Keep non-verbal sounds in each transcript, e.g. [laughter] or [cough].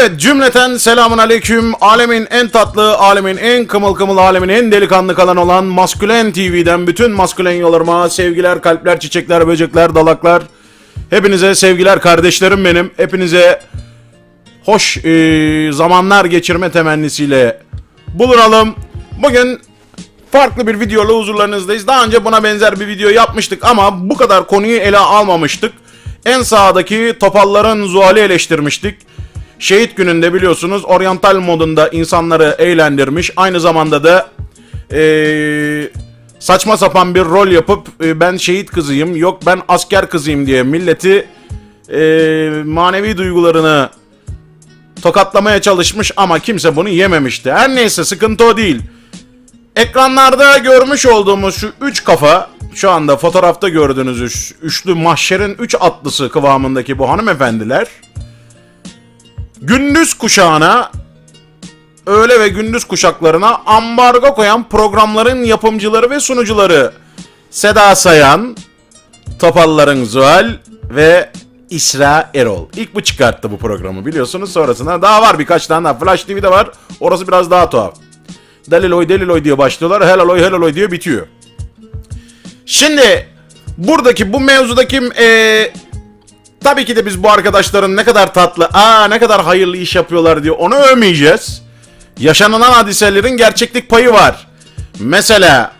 Evet cümleten selamun aleyküm. Alemin en tatlı, alemin en kımıl kımıl, alemin en delikanlı kalan olan Maskülen TV'den bütün maskülen yollarıma sevgiler, kalpler, çiçekler, böcekler, dalaklar. Hepinize sevgiler kardeşlerim benim. Hepinize hoş e, zamanlar geçirme temennisiyle bulunalım. Bugün farklı bir videoyla huzurlarınızdayız. Daha önce buna benzer bir video yapmıştık ama bu kadar konuyu ele almamıştık. En sağdaki topalların zuhali eleştirmiştik. Şehit gününde biliyorsunuz oryantal modunda insanları eğlendirmiş. Aynı zamanda da eee, saçma sapan bir rol yapıp e, ben şehit kızıyım, yok ben asker kızıyım diye milleti eee, manevi duygularını tokatlamaya çalışmış ama kimse bunu yememişti. Her neyse sıkıntı o değil. Ekranlarda görmüş olduğumuz şu üç kafa, şu anda fotoğrafta gördüğünüz üç, üçlü mahşerin üç atlısı kıvamındaki bu hanımefendiler, gündüz kuşağına, öğle ve gündüz kuşaklarına ambargo koyan programların yapımcıları ve sunucuları Seda Sayan, Topalların Zuhal ve İsra Erol. İlk bu çıkarttı bu programı biliyorsunuz. Sonrasında daha var birkaç tane daha. Flash TV'de var. Orası biraz daha tuhaf. Deliloy Deliloy diye başlıyorlar. Helaloy Helaloy diye bitiyor. Şimdi buradaki bu mevzudaki eee tabii ki de biz bu arkadaşların ne kadar tatlı, aa ne kadar hayırlı iş yapıyorlar diye onu övmeyeceğiz. Yaşanılan hadiselerin gerçeklik payı var. Mesela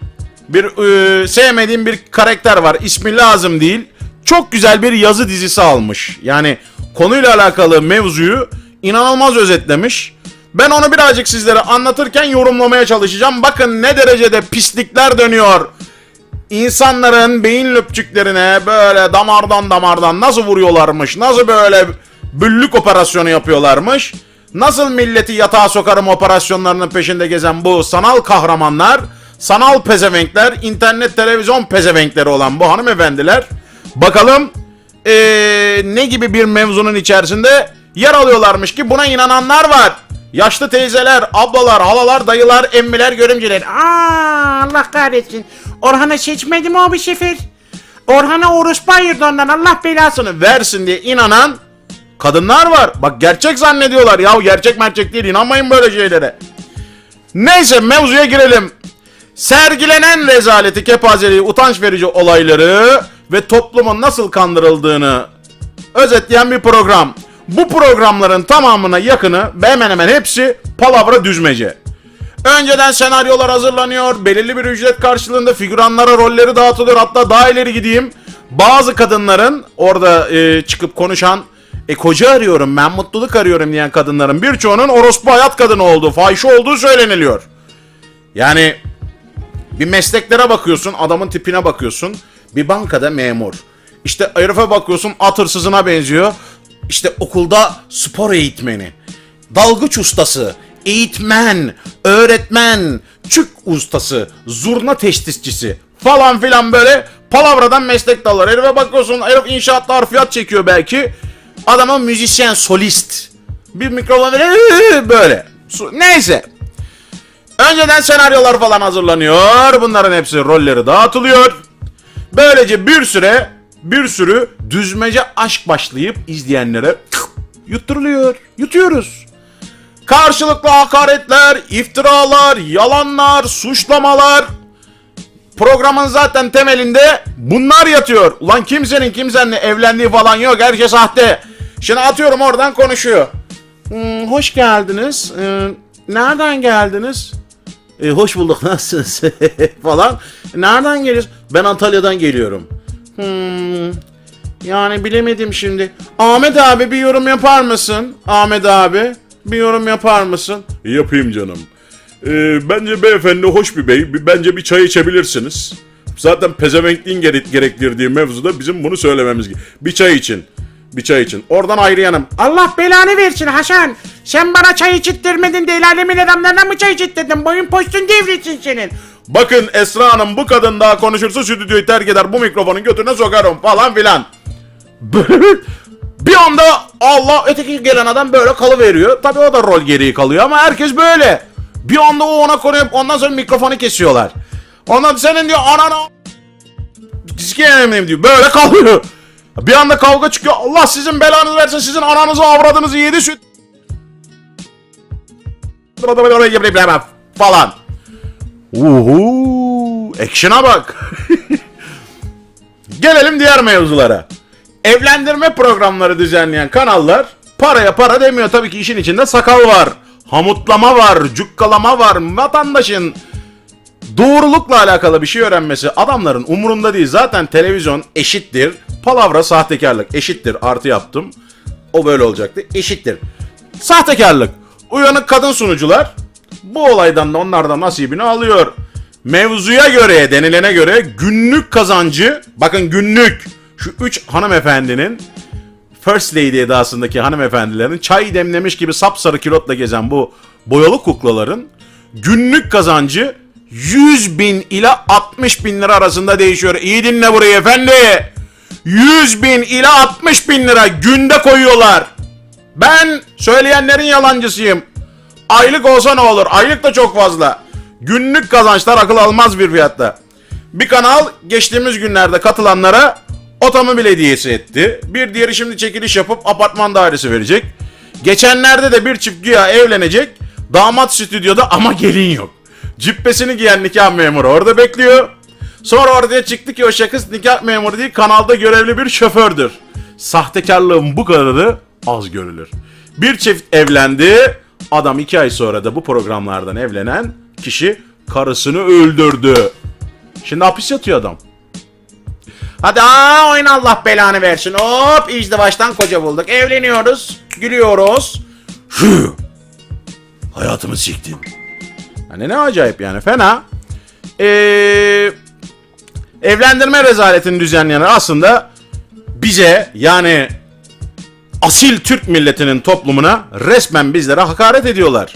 bir eee, sevmediğim bir karakter var. İsmi lazım değil. Çok güzel bir yazı dizisi almış. Yani konuyla alakalı mevzuyu inanılmaz özetlemiş. Ben onu birazcık sizlere anlatırken yorumlamaya çalışacağım. Bakın ne derecede pislikler dönüyor. İnsanların beyin löpçüklerine böyle damardan damardan nasıl vuruyorlarmış, nasıl böyle büllük operasyonu yapıyorlarmış, nasıl milleti yatağa sokarım operasyonlarının peşinde gezen bu sanal kahramanlar, sanal pezevenkler, internet televizyon pezevenkleri olan bu hanımefendiler, bakalım eee, ne gibi bir mevzunun içerisinde yer alıyorlarmış ki buna inananlar var. Yaşlı teyzeler, ablalar, halalar, dayılar, emmiler, görümceler. Aa, Allah kahretsin. Orhan'ı seçmedi mi o bu sefer? Orhan'a orospu ayırdı ondan Allah belasını. versin diye inanan kadınlar var. Bak gerçek zannediyorlar. Ya gerçek merçek değil. inanmayın böyle şeylere. Neyse mevzuya girelim. Sergilenen rezaleti, kepazeliği, utanç verici olayları ve toplumun nasıl kandırıldığını özetleyen bir program. Bu programların tamamına yakını ve hemen hemen hepsi palavra düzmece. Önceden senaryolar hazırlanıyor, belirli bir ücret karşılığında figüranlara rolleri dağıtılıyor. Hatta daha ileri gideyim. Bazı kadınların orada e, çıkıp konuşan e koca arıyorum ben mutluluk arıyorum diyen kadınların birçoğunun orospu hayat kadını olduğu, fahişe olduğu söyleniliyor. Yani bir mesleklere bakıyorsun, adamın tipine bakıyorsun. Bir bankada memur. İşte herife bakıyorsun at hırsızına benziyor. İşte okulda spor eğitmeni. Dalgıç ustası, eğitmen, öğretmen, çük ustası, zurna teşhisçisi falan filan böyle palavradan meslek dalları. Herife bakıyorsun herif inşaatta harfiyat çekiyor belki. Adamın müzisyen, solist. Bir mikrofon [laughs] böyle- böyle. Neyse. Önceden senaryolar falan hazırlanıyor. Bunların hepsi rolleri dağıtılıyor. Böylece bir süre bir sürü düzmece aşk başlayıp izleyenlere [laughs] yutturuluyor. Yutuyoruz. Karşılıklı hakaretler, iftiralar, yalanlar, suçlamalar. Programın zaten temelinde bunlar yatıyor. Ulan kimsenin kimseninle evlendiği falan yok. Herkes sahte. Şimdi atıyorum oradan konuşuyor. Hmm, hoş geldiniz. Ee, nereden geldiniz? E, hoş bulduk [laughs] nasılsınız [laughs] falan. Nereden geliyorsun? Ben Antalya'dan geliyorum. Hmm, yani bilemedim şimdi. Ahmet abi bir yorum yapar mısın? Ahmet abi bir yorum yapar mısın? Yapayım canım. Ee, bence beyefendi hoş bir bey. Bir- Bence bir çay içebilirsiniz. Zaten pezevenkliğin gere- gerektirdiği mevzuda bizim bunu söylememiz gerekiyor. Bir çay için. Bir çay için. Oradan ayrı yanım. Allah belanı versin Hasan. Sen bana çay içittirmedin de el alemin adamlarına mı çay içittirdin? Boyun postun devrilsin senin. Bakın Esra Hanım bu kadın daha konuşursa stüdyoyu terk eder bu mikrofonun götüne sokarım falan filan. [laughs] bir anda Allah öteki gelen adam böyle kalıveriyor. Tabii o da rol geriği kalıyor ama herkes böyle. Bir anda o ona konuyor ondan sonra mikrofonu kesiyorlar. Ondan senin diyor ananı Sikeyim diyor. Böyle kalıyor. Bir anda kavga çıkıyor. Allah sizin belanızı versin. Sizin ananızı avradınızı yedi süt. falan. Uhu, action'a bak. [laughs] Gelelim diğer mevzulara. Evlendirme programları düzenleyen kanallar paraya para demiyor. Tabii ki işin içinde sakal var. Hamutlama var, cukkalama var. Vatandaşın doğrulukla alakalı bir şey öğrenmesi adamların umurunda değil. Zaten televizyon eşittir. Palavra sahtekarlık eşittir. Artı yaptım. O böyle olacaktı. Eşittir. Sahtekarlık. Uyanık kadın sunucular bu olaydan da onlardan nasibini alıyor. Mevzuya göre, denilene göre günlük kazancı, bakın günlük şu üç hanımefendinin First Lady edasındaki hanımefendilerin çay demlemiş gibi sapsarı kilotla gezen bu boyalı kuklaların günlük kazancı 100 bin ila 60 bin lira arasında değişiyor. İyi dinle burayı efendi. 100 bin ila 60 bin lira günde koyuyorlar. Ben söyleyenlerin yalancısıyım. Aylık olsa ne olur? Aylık da çok fazla. Günlük kazançlar akıl almaz bir fiyatta. Bir kanal geçtiğimiz günlerde katılanlara otomobil hediyesi etti. Bir diğeri şimdi çekiliş yapıp apartman dairesi verecek. Geçenlerde de bir çift güya evlenecek. Damat stüdyoda ama gelin yok. Cübbesini giyen nikah memuru orada bekliyor. Sonra ortaya çıktı ki o şahıs nikah memuru değil kanalda görevli bir şofördür. Sahtekarlığın bu kadarı az görülür. Bir çift evlendi. Adam iki ay sonra da bu programlardan evlenen kişi karısını öldürdü. Şimdi hapis yatıyor adam. Hadi aa oyna Allah belanı versin. Hop işte baştan koca bulduk. Evleniyoruz. Gülüyoruz. Hü. Hayatımı siktin. Hani ne acayip yani fena. Eee evlendirme rezaletini düzenleyen aslında bize yani asil Türk milletinin toplumuna resmen bizlere hakaret ediyorlar.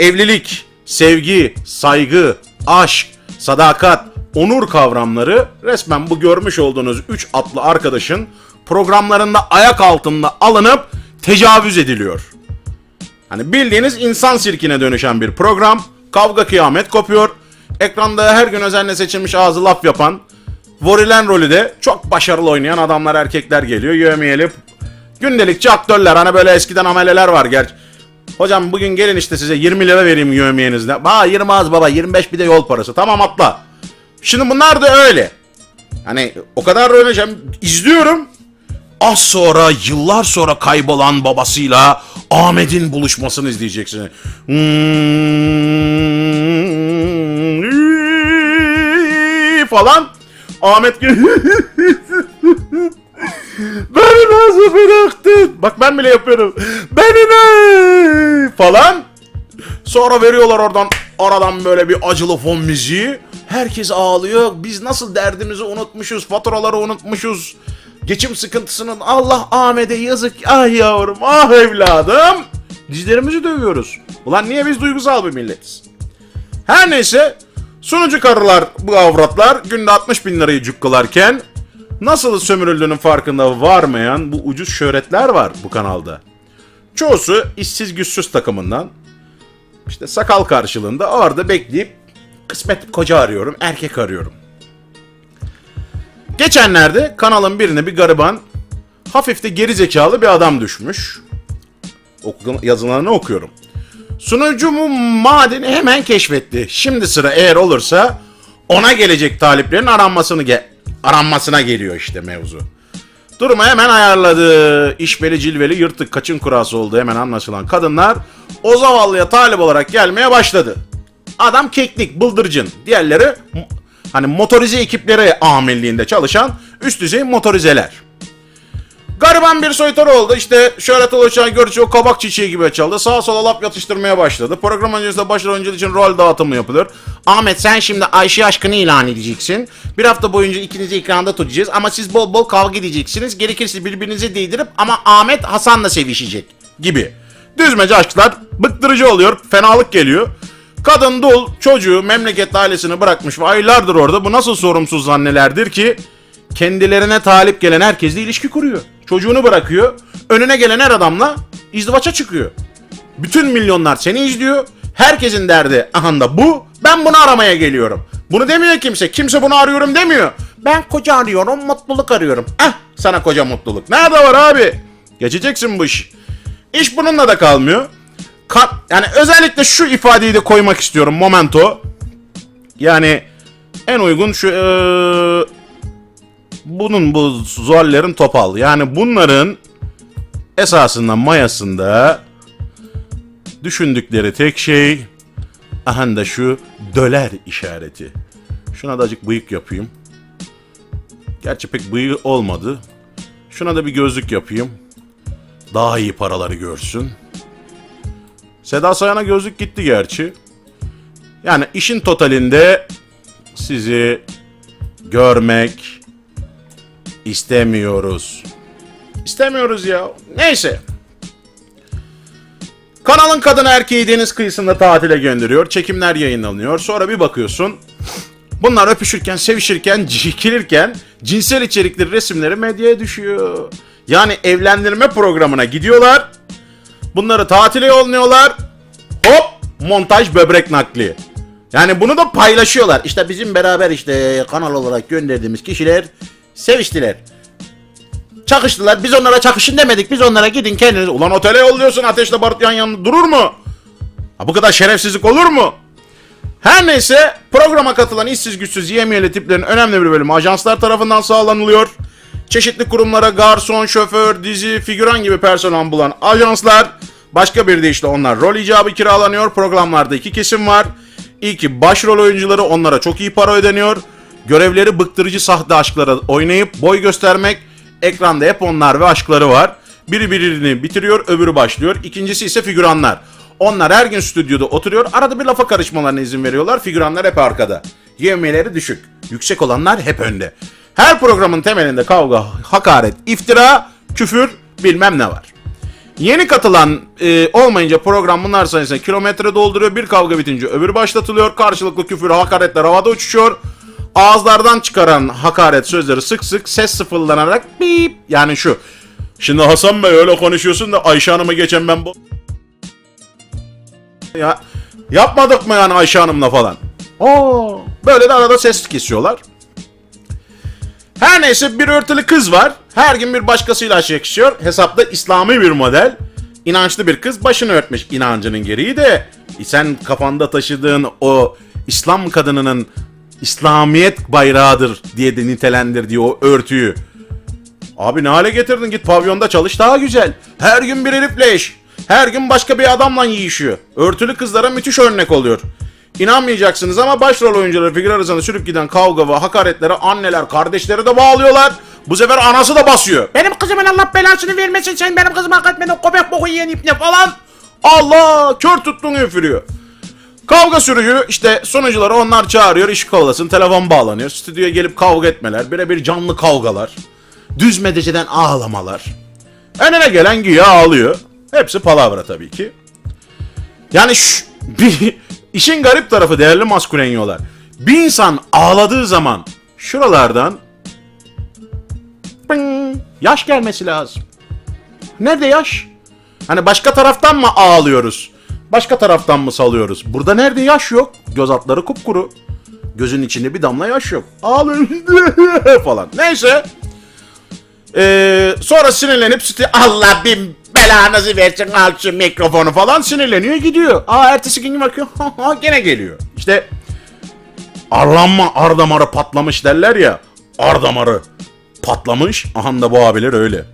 Evlilik, sevgi, saygı, aşk, sadakat, onur kavramları resmen bu görmüş olduğunuz 3 atlı arkadaşın programlarında ayak altında alınıp tecavüz ediliyor. Hani bildiğiniz insan sirkine dönüşen bir program. Kavga kıyamet kopuyor. Ekranda her gün özenle seçilmiş ağzı laf yapan, Vorilen rolü de çok başarılı oynayan adamlar erkekler geliyor. Yövmeyeli gündelikçi aktörler. Hani böyle eskiden ameleler var gerçi. Hocam bugün gelin işte size 20 lira vereyim yövmeyenizde. Ha 20 az baba 25 bir de yol parası. Tamam atla. Şimdi bunlar da öyle. Hani o kadar öyle izliyorum. Az sonra yıllar sonra kaybolan babasıyla Ahmet'in buluşmasını izleyeceksin. Hmm, falan. Ahmet [laughs] Beni nasıl bıraktın? Bak ben bile yapıyorum. Beni ne? Falan. Sonra veriyorlar oradan aradan böyle bir acılı fon müziği. Herkes ağlıyor. Biz nasıl derdimizi unutmuşuz, faturaları unutmuşuz. Geçim sıkıntısının Allah Ahmet'e yazık. Ah yavrum, ah evladım. Dizlerimizi dövüyoruz. Ulan niye biz duygusal bir milletiz? Her neyse sunucu karılar bu avratlar günde 60 bin lirayı cukkalarken nasıl sömürüldüğünün farkında varmayan bu ucuz şöhretler var bu kanalda. Çoğusu işsiz güçsüz takımından işte sakal karşılığında orada bekleyip kısmet koca arıyorum, erkek arıyorum. Geçenlerde kanalın birine bir gariban hafif de geri zekalı bir adam düşmüş. Yazılanını okuyorum. Sunucu mu madeni hemen keşfetti. Şimdi sıra eğer olursa ona gelecek taliplerin aranmasını ge- aranmasına geliyor işte mevzu. Durumu hemen ayarladı. İşbeli cilveli yırtık kaçın kurası oldu hemen anlaşılan kadınlar o zavallıya talip olarak gelmeye başladı. Adam keklik, bıldırcın. Diğerleri hani motorize ekipleri amirliğinde çalışan üst düzey motorizeler. Gariban bir soytarı oldu. İşte şöhret ulaşan görücü o kabak çiçeği gibi açıldı. Sağa sola lap yatıştırmaya başladı. Program öncesinde başrol oyuncu için rol dağıtımı yapılıyor. Ahmet sen şimdi Ayşe aşkını ilan edeceksin. Bir hafta boyunca ikinizi ekranda tutacağız. Ama siz bol bol kavga edeceksiniz. Gerekirse birbirinizi değdirip ama Ahmet Hasan'la sevişecek gibi. Düzmece aşklar bıktırıcı oluyor. Fenalık geliyor. Kadın dul çocuğu memleket ailesini bırakmış ve aylardır orada. Bu nasıl sorumsuz annelerdir ki kendilerine talip gelen herkesle ilişki kuruyor. Çocuğunu bırakıyor. Önüne gelen her adamla izdivaça çıkıyor. Bütün milyonlar seni izliyor. Herkesin derdi aha da bu. Ben bunu aramaya geliyorum. Bunu demiyor kimse. Kimse bunu arıyorum demiyor. Ben koca arıyorum, mutluluk arıyorum. Ah sana koca mutluluk. Nerede var abi? Geçeceksin bu iş. İş bununla da kalmıyor. Ka- yani özellikle şu ifadeyi de koymak istiyorum momento. Yani en uygun şu eee, bunun bu zollerin topal. Yani bunların esasında mayasında düşündükleri tek şey aha da şu döler işareti. Şuna da azıcık bıyık yapayım. Gerçi pek bıyığı olmadı. Şuna da bir gözlük yapayım. Daha iyi paraları görsün. Seda Sayan'a gözlük gitti gerçi. Yani işin totalinde sizi görmek istemiyoruz. İstemiyoruz ya. Neyse. Kanalın kadın erkeği deniz kıyısında tatile gönderiyor. Çekimler yayınlanıyor. Sonra bir bakıyorsun. Bunlar öpüşürken, sevişirken, çekilirken cinsel içerikli resimleri medyaya düşüyor. Yani evlendirme programına gidiyorlar. Bunları tatile yolluyorlar. Hop montaj böbrek nakli. Yani bunu da paylaşıyorlar. İşte bizim beraber işte kanal olarak gönderdiğimiz kişiler seviştiler. Çakıştılar. Biz onlara çakışın demedik. Biz onlara gidin kendiniz. Ulan otele yolluyorsun ateşle barut yan yana durur mu? Ha, bu kadar şerefsizlik olur mu? Her neyse programa katılan işsiz güçsüz yemeyeli tiplerin önemli bir bölümü ajanslar tarafından sağlanılıyor. Çeşitli kurumlara garson, şoför, dizi, figüran gibi personel bulan ajanslar başka bir deyişle onlar rol icabı kiralanıyor. Programlarda iki kesim var. İlki başrol oyuncuları onlara çok iyi para ödeniyor. Görevleri bıktırıcı sahte aşklara oynayıp boy göstermek. Ekranda hep onlar ve aşkları var. Biri birini bitiriyor, öbürü başlıyor. İkincisi ise figüranlar. Onlar her gün stüdyoda oturuyor. Arada bir lafa karışmalarına izin veriyorlar. Figüranlar hep arkada. Yevmiyeleri düşük. Yüksek olanlar hep önde. Her programın temelinde kavga, hakaret, iftira, küfür bilmem ne var. Yeni katılan e, olmayınca program bunlar sayesinde kilometre dolduruyor. Bir kavga bitince öbürü başlatılıyor. Karşılıklı küfür, hakaretler havada uçuşuyor. Ağızlardan çıkaran hakaret sözleri sık sık ses sıfırlanarak bip yani şu. Şimdi Hasan Bey öyle konuşuyorsun da Ayşe Hanım'ı geçen ben bu... Ya yapmadık mı yani Ayşe Hanım'la falan? Oo, böyle de arada ses kesiyorlar. Her neyse bir örtülü kız var. Her gün bir başkasıyla aşk yaşıyor. Hesapta İslami bir model. İnançlı bir kız başını örtmüş inancının gereği de. e Sen kafanda taşıdığın o İslam kadınının İslamiyet bayrağıdır diye de nitelendirdiği o örtüyü. Abi ne hale getirdin git pavyonda çalış daha güzel. Her gün bir herifle eş. Her gün başka bir adamla yiyişiyor. Örtülü kızlara müthiş örnek oluyor. İnanmayacaksınız ama başrol oyuncuları figür arasında sürüp giden kavga ve hakaretlere anneler, kardeşleri de bağlıyorlar. Bu sefer anası da basıyor. Benim kızımın Allah belasını vermesin sen benim kızıma hak etmedin köpek boku yiyen ipne falan. Allah kör tuttun üfürüyor. Kavga sürüyor işte sonucuları onlar çağırıyor iş kovalasın telefon bağlanıyor. Stüdyoya gelip kavga etmeler birebir canlı kavgalar. Düz medeceden ağlamalar. Önüne gelen güya ağlıyor. Hepsi palavra tabii ki. Yani şu, bir, işin garip tarafı değerli maskulenyolar. Bir insan ağladığı zaman şuralardan ping, yaş gelmesi lazım. Nerede yaş? Hani başka taraftan mı ağlıyoruz? Başka taraftan mı salıyoruz? Burada nerede yaş yok? Göz altları kupkuru. Gözün içinde bir damla yaş yok. Ağlıyor [laughs] falan. Neyse. Ee, sonra sinirlenip Allah bin belanızı versin al şu mikrofonu falan sinirleniyor gidiyor. Aa ertesi gün bakıyor [laughs] gene geliyor. İşte arlanma ar damarı patlamış derler ya. Ar damarı patlamış. Aha da bu abiler öyle.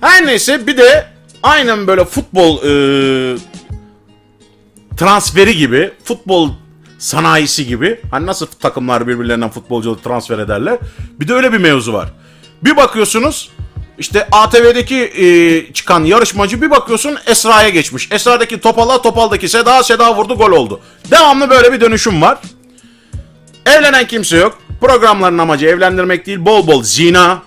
Her neyse bir de aynen böyle futbol e, transferi gibi, futbol sanayisi gibi. Hani nasıl takımlar birbirlerinden futbolcu transfer ederler. Bir de öyle bir mevzu var. Bir bakıyorsunuz işte ATV'deki e, çıkan yarışmacı bir bakıyorsun Esra'ya geçmiş. Esra'daki Topal'a, Topal'daki Seda, Seda vurdu gol oldu. Devamlı böyle bir dönüşüm var. Evlenen kimse yok. Programların amacı evlendirmek değil, bol bol zina,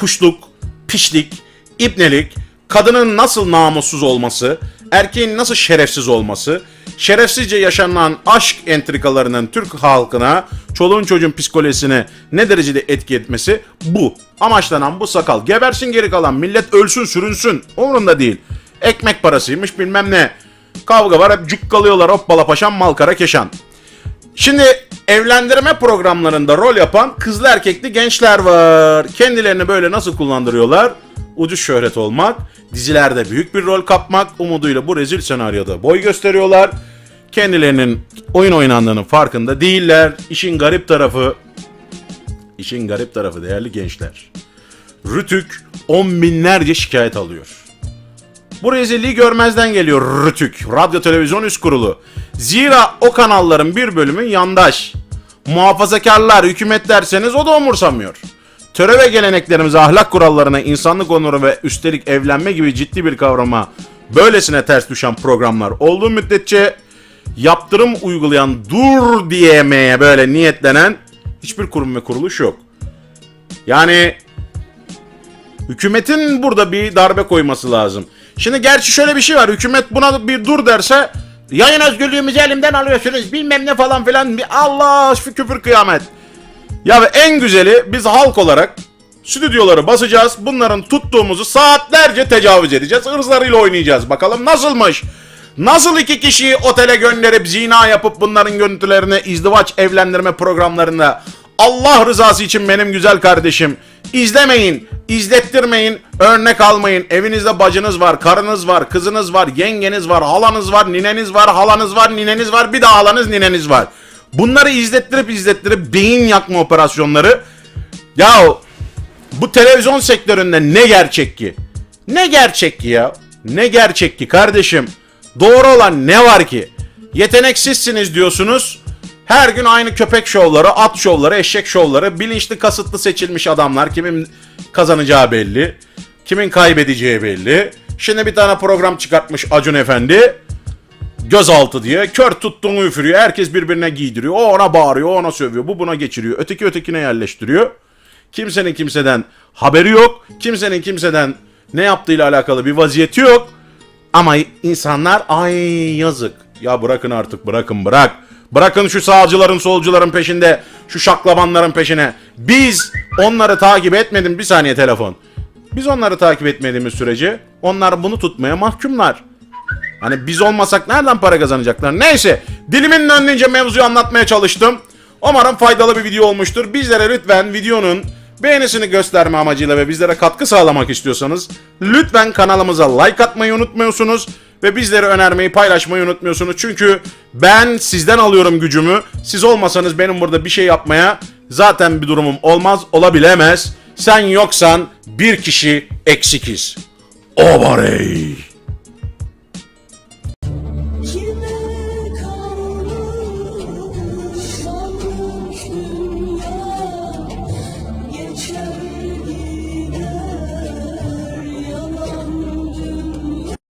puşluk, pişlik, ibnelik, kadının nasıl namussuz olması, erkeğin nasıl şerefsiz olması, şerefsizce yaşanan aşk entrikalarının Türk halkına, çoluğun çocuğun psikolojisine ne derecede etki etmesi bu. Amaçlanan bu sakal. Gebersin geri kalan millet ölsün sürünsün. Umurunda değil. Ekmek parasıymış bilmem ne. Kavga var hep cukkalıyorlar hoppala paşam malkara keşan. Şimdi evlendirme programlarında rol yapan kızlı erkekli gençler var. Kendilerini böyle nasıl kullandırıyorlar? Ucuz şöhret olmak, dizilerde büyük bir rol kapmak umuduyla bu rezil senaryoda boy gösteriyorlar. Kendilerinin oyun oynandığının farkında değiller. İşin garip tarafı, işin garip tarafı değerli gençler. Rütük on binlerce şikayet alıyor. Bu rezilliği görmezden geliyor Rütük, Radyo Televizyon Üst Kurulu. Zira o kanalların bir bölümü yandaş. Muhafazakarlar, hükümet derseniz o da umursamıyor. Töre ve geleneklerimize, ahlak kurallarına, insanlık onuru ve üstelik evlenme gibi ciddi bir kavrama böylesine ters düşen programlar olduğu müddetçe yaptırım uygulayan dur diyemeye böyle niyetlenen hiçbir kurum ve kuruluş yok. Yani Hükümetin burada bir darbe koyması lazım. Şimdi gerçi şöyle bir şey var. Hükümet buna bir dur derse yayın özgürlüğümüzü elimden alıyorsunuz bilmem ne falan filan. Allah şu küfür kıyamet. Ya ve en güzeli biz halk olarak stüdyoları basacağız. Bunların tuttuğumuzu saatlerce tecavüz edeceğiz. Hırzlarıyla oynayacağız. Bakalım nasılmış? Nasıl iki kişiyi otele gönderip zina yapıp bunların görüntülerini izdivaç evlendirme programlarında Allah rızası için benim güzel kardeşim izlemeyin, izlettirmeyin, örnek almayın. Evinizde bacınız var, karınız var, kızınız var, yengeniz var, halanız var, nineniz var, halanız var, nineniz var, bir de halanız, nineniz var. Bunları izlettirip izlettirip beyin yakma operasyonları ya bu televizyon sektöründe ne gerçek ki? Ne gerçek ki ya? Ne gerçek ki kardeşim? Doğru olan ne var ki? Yeteneksizsiniz diyorsunuz. Her gün aynı köpek şovları, at şovları, eşek şovları, bilinçli kasıtlı seçilmiş adamlar. Kimin kazanacağı belli, kimin kaybedeceği belli. Şimdi bir tane program çıkartmış Acun Efendi. Gözaltı diye kör tuttuğunu üfürüyor. Herkes birbirine giydiriyor. O ona bağırıyor, o ona sövüyor. Bu buna geçiriyor. Öteki ötekine yerleştiriyor. Kimsenin kimseden haberi yok. Kimsenin kimseden ne yaptığıyla alakalı bir vaziyeti yok. Ama insanlar ay yazık. Ya bırakın artık bırakın bırak. Bırakın şu sağcıların solcuların peşinde. Şu şaklabanların peşine. Biz onları takip etmedim. Bir saniye telefon. Biz onları takip etmediğimiz sürece onlar bunu tutmaya mahkumlar. Hani biz olmasak nereden para kazanacaklar? Neyse dilimin döndüğünce mevzuyu anlatmaya çalıştım. Umarım faydalı bir video olmuştur. Bizlere lütfen videonun beğenisini gösterme amacıyla ve bizlere katkı sağlamak istiyorsanız lütfen kanalımıza like atmayı unutmuyorsunuz ve bizleri önermeyi paylaşmayı unutmuyorsunuz. Çünkü ben sizden alıyorum gücümü. Siz olmasanız benim burada bir şey yapmaya zaten bir durumum olmaz, olabilemez. Sen yoksan bir kişi eksikiz. Obarey.